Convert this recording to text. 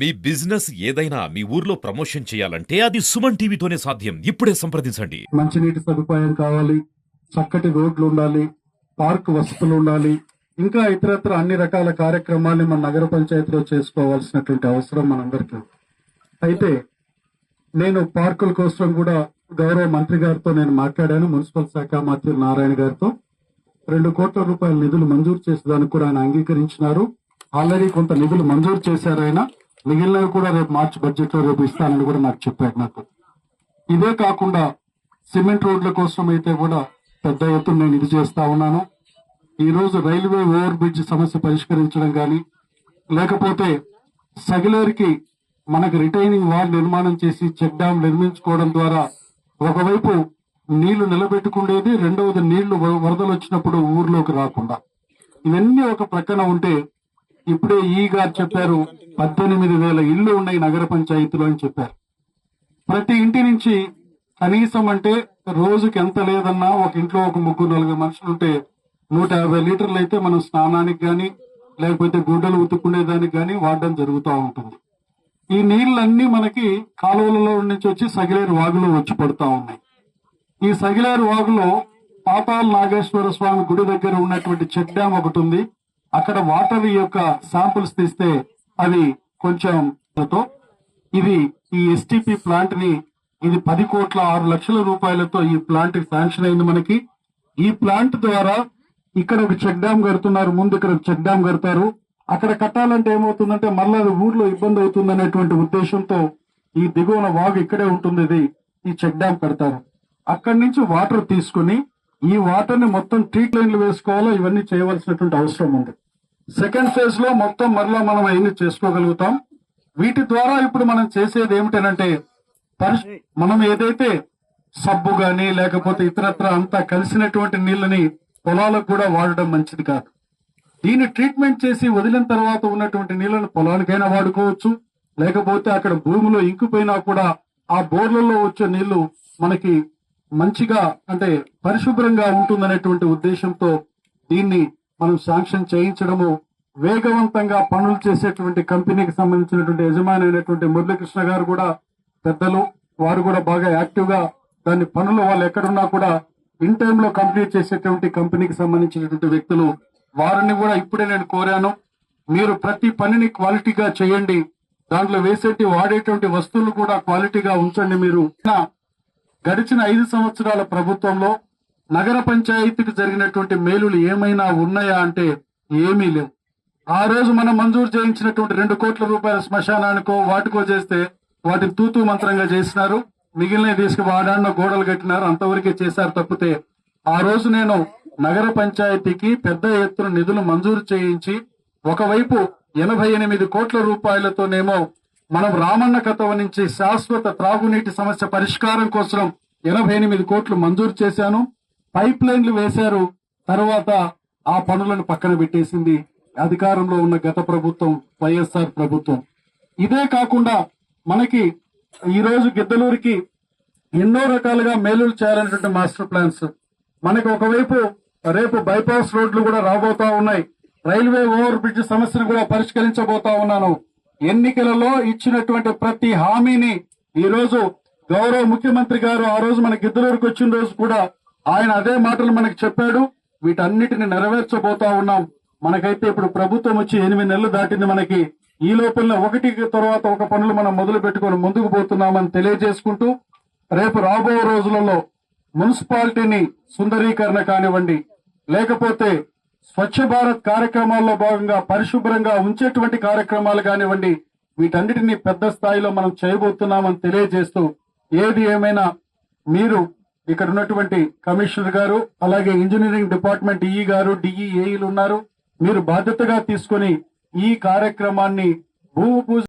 మీ business ఏదైనా మీ ఊర్లో promotion చేయాలంటే అది సుమన్ టీవీతోనే సాధ్యం. ఇప్పుడే సంప్రదించండి. మంచినీటి సదుపాయం కావాలి చక్కటి రోడ్లు ఉండాలి పార్క్ వసతులు ఉండాలి ఇంకా ఇతరత్ర అన్ని రకాల కార్యక్రమాల్ని మన నగర పంచాయతీలో చేసుకోవాల్సినటువంటి అవసరం మనందరికీ అయితే నేను పార్కుల కోసం కూడా గౌరవ మంత్రి గారితో నేను మాట్లాడాను మున్సిపల్ శాఖ మంత్రి నారాయణ గారితో. రెండు కోట్ల రూపాయల నిధులు మంజూరు చేసేదానికి కూడా ఆయన అంగీకరించినారు. ఆల్రెడీ కొంత నిధులు మంజూరు చేశారు ఆయన. మిగిలినవి కూడా రేపు మార్చి బడ్జెట్లో రేపు ఇస్తానని కూడా నాకు చెప్పాడు నాకు. ఇదే కాకుండా సిమెంట్ రోడ్ల కోసం అయితే కూడా పెద్ద ఎత్తున నేను ఇది చేస్తా ఉన్నాను. ఈ రోజు రైల్వే ఓవర్ బ్రిడ్జ్ సమస్య పరిష్కరించడం కానీ లేకపోతే సగిలేరికి మనకు రిటైనింగ్ వాల్ నిర్మాణం చేసి చెక్ డ్యామ్ నిర్మించుకోవడం ద్వారా ఒకవైపు నీళ్ళు నిలబెట్టుకునేది రెండవది నీళ్ళు వ- వరదలు వచ్చినప్పుడు ఊర్లోకి రాకుండా. ఇవన్నీ ఒక ప్రక్కన ఉంటే ఇప్పుడే ఈ గారు చెప్పారు పద్దెనిమిది వేల ఇళ్ళు ఉన్నాయి నగర పంచాయతీలో అని చెప్పారు. ప్రతి ఇంటి నుంచి కనీసం అంటే రోజుకి ఎంత లేదన్నా ఒక ఇంట్లో ఒక ముగ్గురు నలుగురు మనుషులు ఉంటే నూట యాభై లీటర్లు అయితే మనం స్నానానికి కానీ లేకపోతే గుడ్డలు ఉతుక్కునేదానికి కానీ వాడడం జరుగుతూ ఉంటుంది. ఈ నీళ్ళన్నీ మనకి కాలువలలో నుంచి వచ్చి సగిలేరు వాగులో వచ్చి పడుతూ ఉన్నాయి. ఈ సగిలేరు వాగులో పాతాల నాగేశ్వర స్వామి గుడి దగ్గర ఉన్నటువంటి చెక్ డ్యామ్ ఒకటి ఉంది. అక్కడ వాటర్ యొక్క శాంపుల్స్ తీస్తే అవి కొంచెం తో ఇది ఈ ఎస్టిపి ప్లాంట్ని ఇది పది కోట్ల ఆరు లక్షల రూపాయలతో ఈ ప్లాంట్ శాంక్షన్ అయింది మనకి. ఈ ప్లాంట్ ద్వారా ఇక్కడ ఒక చెక్ డ్యామ్ కడుతున్నారు ముందు ఇక్కడ చెక్ డ్యామ్ కడతారు. అక్కడ కట్టాలంటే ఏమవుతుందంటే మళ్ళీ అది ఊర్లో ఇబ్బంది అవుతుంది అనేటువంటి ఉద్దేశంతో ఈ దిగువన వాగు ఇక్కడే ఉంటుంది ఇది ఈ చెక్ డ్యామ్ కడతారు. అక్కడి నుంచి వాటర్ తీసుకుని ఈ వాటర్ని మొత్తం ట్రీట్ లైన్లు వేసుకోవాలో? ఇవన్నీ చేయవలసినటువంటి అవసరం ఉంది. సెకండ్ ఫేజ్లో మొత్తం మరలా మనం అవన్నీ చేసుకోగలుగుతాం. వీటి ద్వారా ఇప్పుడు మనం చేసేది ఏమిటనంటే మనం ఏదైతే సబ్బు గాని లేకపోతే ఇతరత్ర అంతా కలిసినటువంటి నీళ్ళని పొలాలకు కూడా వాడడం మంచిది కాదు. దీన్ని ట్రీట్మెంట్ చేసి వదిలిన తర్వాత ఉన్నటువంటి నీళ్ళను పొలానికైనా వాడుకోవచ్చు. లేకపోతే అక్కడ భూమిలో ఇంకిపోయినా కూడా ఆ బోర్లలో వచ్చే నీళ్ళు మనకి మంచిగా అంటే పరిశుభ్రంగా ఉంటుందనేటువంటి ఉద్దేశంతో దీన్ని మనం శాంక్షన్ చేయించడము వేగవంతంగా పనులు చేసేటువంటి కంపెనీకి సంబంధించినటువంటి యజమాని అయినటువంటి మురళీకృష్ణ గారు కూడా పెద్దలు వారు కూడా బాగా యాక్టివ్గా దాని పనులు వాళ్ళు ఎక్కడున్నా కూడా ఇన్ టైమ్లో కంప్లీట్ చేసేటువంటి కంపెనీకి సంబంధించినటువంటి వ్యక్తులు. వారిని కూడా ఇప్పుడే నేను కోరాను. మీరు ప్రతి పనిని క్వాలిటీగా చేయండి. దాంట్లో వేసేటి వాడేటువంటి వస్తువులు కూడా క్వాలిటీగా ఉంచండి మీరు. గడిచిన ఐదు సంవత్సరాల ప్రభుత్వంలో నగర పంచాయతీకి జరిగినటువంటి మేలులు ఏమైనా ఉన్నాయా అంటే ఏమీ లేవు. ఆ రోజు మనం మంజూరు చేయించినటువంటి రెండు కోట్ల రూపాయల శ్మశానానికో వాటికో చేస్తే వాటిని తూతూ మంత్రంగా చేసినారు. మిగిలిన తీసుకు వాడాన్న గోడలు కట్టినారు. అంతవరకే చేశారు తప్పితే ఆ రోజు నేను నగర పంచాయతీకి పెద్ద ఎత్తున నిధులు మంజూరు చేయించి ఒకవైపు ఎనభై ఎనిమిది కోట్ల రూపాయలతోనేమో మనం రామన్న కథవ నుంచి శాశ్వత త్రాగునీటి సమస్య పరిష్కారం కోసం ఎనభై ఎనిమిది కోట్లు మంజూరు చేశాను. పైప్ లైన్లు వేశారు. తర్వాత ఆ పనులను పక్కన పెట్టేసింది అధికారంలో ఉన్న గత ప్రభుత్వం వైఎస్ఆర్ ప్రభుత్వం. ఇదే కాకుండా మనకి ఈరోజు గిద్దలూరికి ఎన్నో రకాలుగా మేలులు చేయాలనేటువంటి మాస్టర్ ప్లాన్స్. మనకి ఒకవైపు రేపు బైపాస్ రోడ్లు కూడా రాబోతా ఉన్నాయి. రైల్వే ఓవర్ బ్రిడ్జ్ సమస్యను కూడా పరిష్కరించబోతా ఉన్నాను. ఎన్నికలలో ఇచ్చినటువంటి ప్రతి హామీని ఈరోజు గౌరవ ముఖ్యమంత్రి గారు ఆ రోజు మన గిద్దలూరుకు వచ్చిన రోజు కూడా ఆయన అదే మాటలు మనకి చెప్పాడు. వీటన్నిటిని నెరవేర్చబోతా ఉన్నాం. మనకైతే ఇప్పుడు ప్రభుత్వం వచ్చి ఎనిమిది నెలలు దాటింది మనకి. ఈ లోపల ఒకటి తర్వాత ఒక పనులు మనం మొదలు పెట్టుకొని ముందుకు పోతున్నామని తెలియజేసుకుంటూ రేపు రాబోయే రోజులలో మున్సిపాలిటీని సుందరీకరణ కానివ్వండి లేకపోతే స్వచ్ఛ భారత్ కార్యక్రమాల్లో భాగంగా పరిశుభ్రంగా ఉంచేటువంటి కార్యక్రమాలు కానివ్వండి వీటన్నిటిని పెద్ద స్థాయిలో మనం చేయబోతున్నామని తెలియజేస్తూ ఏది ఏమైనా మీరు ఇక్కడ ఉన్నటువంటి కమిషనర్ గారు అలాగే ఇంజనీరింగ్ డిపార్ట్మెంట్ ఈ గారు డిఈఏఈలు ఉన్నారు. మీరు బాధ్యతగా తీసుకొని ఈ కార్యక్రమాన్ని భూమి పూజ